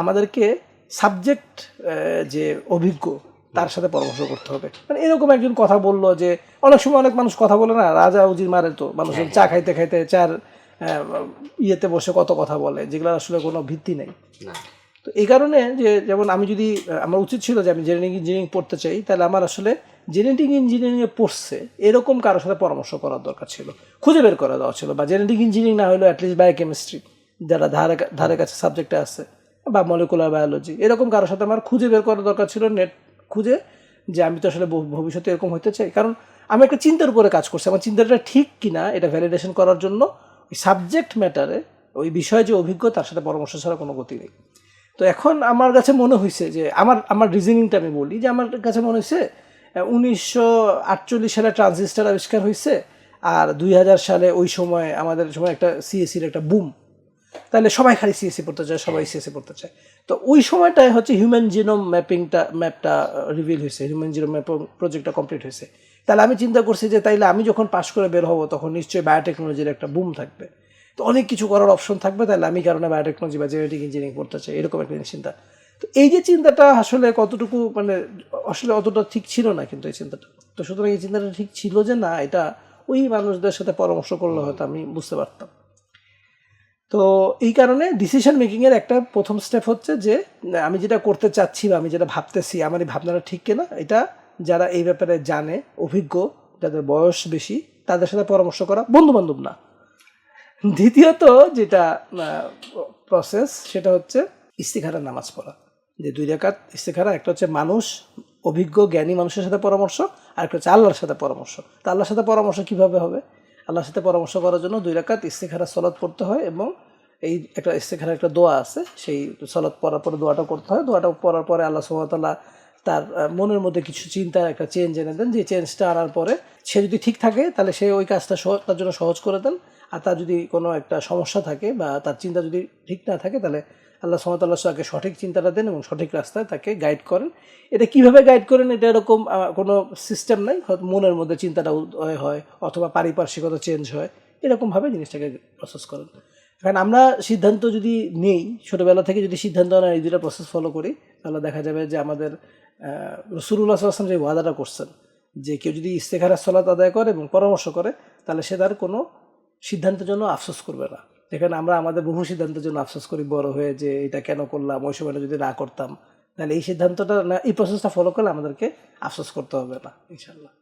আমাদেরকে সাবজেক্ট যে অভিজ্ঞ তার সাথে পরামর্শ করতে হবে। মানে এরকম একজন কথা বলল যে অনেক সময় অনেক মানুষ কথা বলে না রাজা উজির মারে তো। মানুষের চা খাইতে খাইতে চার ইয়েতে বসে কত কথা বলে যেগুলো আসলে কোনো ভিত্তি নেই। তো এই কারণে যে যেমন আমি যদি আমার উচিত ছিল যে আমি জেনেটিক ইঞ্জিনিয়ারিং পড়তে চাই তাহলে আমার আসলে জেনেটিক ইঞ্জিনিয়ারিংয়ে পড়ছে এরকম কারোর সাথে পরামর্শ করার দরকার ছিল। খুঁজে বের করা দেওয়া ছিল বা জেনেটিক ইঞ্জিনিয়ারিং না হলেও অ্যাটলিস্ট বায়োকেমিস্ট্রি যারা ধারে ধারে কাছে সাবজেক্টে আছে। বা মলিকুলার বায়োলজি এরকম কারোর সাথে আমার খুঁজে বের করার দরকার ছিল নেট খুঁজে, যে আমি তো আসলে ভবিষ্যতে এরকম হতে চাই। কারণ আমি একটা চিন্তার উপরে কাজ করছি। আমার চিন্তাটা ঠিক কিনা, এটা ভ্যালিডেশন করার জন্য ওই সাবজেক্ট ম্যাটারে ওই বিষয়ে যে অভিজ্ঞ তার সাথে পরামর্শ ছাড়া কোনো গতি নেই। তো এখন আমার কাছে মনে হয়েছে যে, আমার আমার রিজনিংটা আমি বলি যে, আমার কাছে মনে হয়েছে উনিশশো আটচল্লিশ সালে ট্রানজিস্টার আবিষ্কার হয়েছে আর দুই হাজার সালে ওই সময়, আমাদের সময় একটা সিএসির একটা বুম তাহলে সবাই খালি সিএসসি পড়তে চায় সবাই সিএসসি পড়তে চায়। তো ওই সময়টায় হচ্ছে হিউম্যান জিনোম ম্যাপিংটা ম্যাপটা রিভিল হয়েছে হিউম্যান জিনোম ম্যাপ প্রজেক্টটা কমপ্লিট হয়েছে। তাহলে আমি চিন্তা করছি যে তাইলে আমি যখন পাশ করে বের হব তখন নিশ্চয়ই বায়োটেকনোলজির একটা বুম থাকবে। তো অনেক কিছু করার অপশন থাকবে তাহলে আমি কারণে বায়োটেকনোলজি বা জেনেটিক ইঞ্জিনিয়ারিং পড়তে চাই এরকম একটা চিন্তা। তো এই যে চিন্তাটা আসলে কতটুকু মানে আসলে অতটা ঠিক ছিল না কিন্তু এই চিন্তাটা। তো সুতরাং এই চিন্তাটা ঠিক ছিল যে না এটা ওই মানুষদের সাথে পরামর্শ করলে হয়তো আমি বুঝতে পারতাম। তো এই কারণে ডিসিশন মেকিংয়ের একটা প্রথম স্টেপ হচ্ছে যে, আমি যেটা করতে চাচ্ছি বা আমি যেটা ভাবতেছি, আমার এই ভাবনাটা ঠিক কিনা, এটা যারা এই ব্যাপারে জানে, অভিজ্ঞ, যাদের বয়স বেশি, তাদের সাথে পরামর্শ করা বন্ধু বান্ধব না। দ্বিতীয়ত যেটা প্রসেস সেটা হচ্ছে ইস্তিখারার নামাজ পড়া। যে দুই রেখাত ইস্তিখারা, একটা হচ্ছে মানুষ, অভিজ্ঞ, জ্ঞানী মানুষের সাথে পরামর্শ, আর একটা হচ্ছে আল্লাহর সাথে পরামর্শ। তা আল্লাহর সাথে পরামর্শ কীভাবে হবে? আল্লাহর সাথে পরামর্শ করার জন্য দুই রাকাত ইস্তেখারা সলাৎ পড়তে হয় এবং এই একটা ইস্তেখারা একটা দোয়া আছে, সেই সলাৎ পড়ার পরে দোয়াটা করতে হয়। দোয়াটা পড়ার পরে আল্লাহ সুমতাল্লাহ তার মনের মধ্যে কিছু চিন্তার একটা চেঞ্জ এনে দেন। যে চেঞ্জটা আনার পরে সে যদি ঠিক থাকে, তাহলে সে ওই কাজটা তার জন্য সহজ করে দেন। আর তার যদি কোনো একটা সমস্যা থাকে বা তার চিন্তা যদি ঠিক না থাকে, তাহলে আল্লাহ সুমতাল্লাহ তাকে সঠিক চিন্তাটা দেন এবং সঠিক রাস্তায় তাকে গাইড করেন। এটা কীভাবে গাইড করেন? এটা এরকম কোনো সিস্টেম নাই? মনের মধ্যে চিন্তাটা উদয় হয় অথবা পারিপার্শ্বিকতা চেঞ্জ হয়। এরকমভাবে জিনিসটাকে প্রসেস করেন। কারণ আমরা সিদ্ধান্ত যদি নেই, ছোটোবেলা থেকে যদি সিদ্ধান্ত নেয় এই দুটো প্রসেস ফলো করি, তাহলে দেখা যাবে যে আমাদের রসুল্লাহ আসলাম যে ওয়াদাটা করছেন, যে কেউ যদি ইস্তেখারা সলাত আদায় করে এবং পরামর্শ করে, তাহলে সে তার কোনো সিদ্ধান্তের জন্য আফসোস করবে না। যেখানে আমরা আমাদের বহু সিদ্ধান্তের জন্য আফসোস করি, বড় হয়ে যে এটা কেন করলাম, ওই সময়টা যদি না করতাম, তাহলে এই সিদ্ধান্তটা না, এই প্রসেসটা ফলো করলে আমাদেরকে আফসোস করতে হবে না ইনশাল্লাহ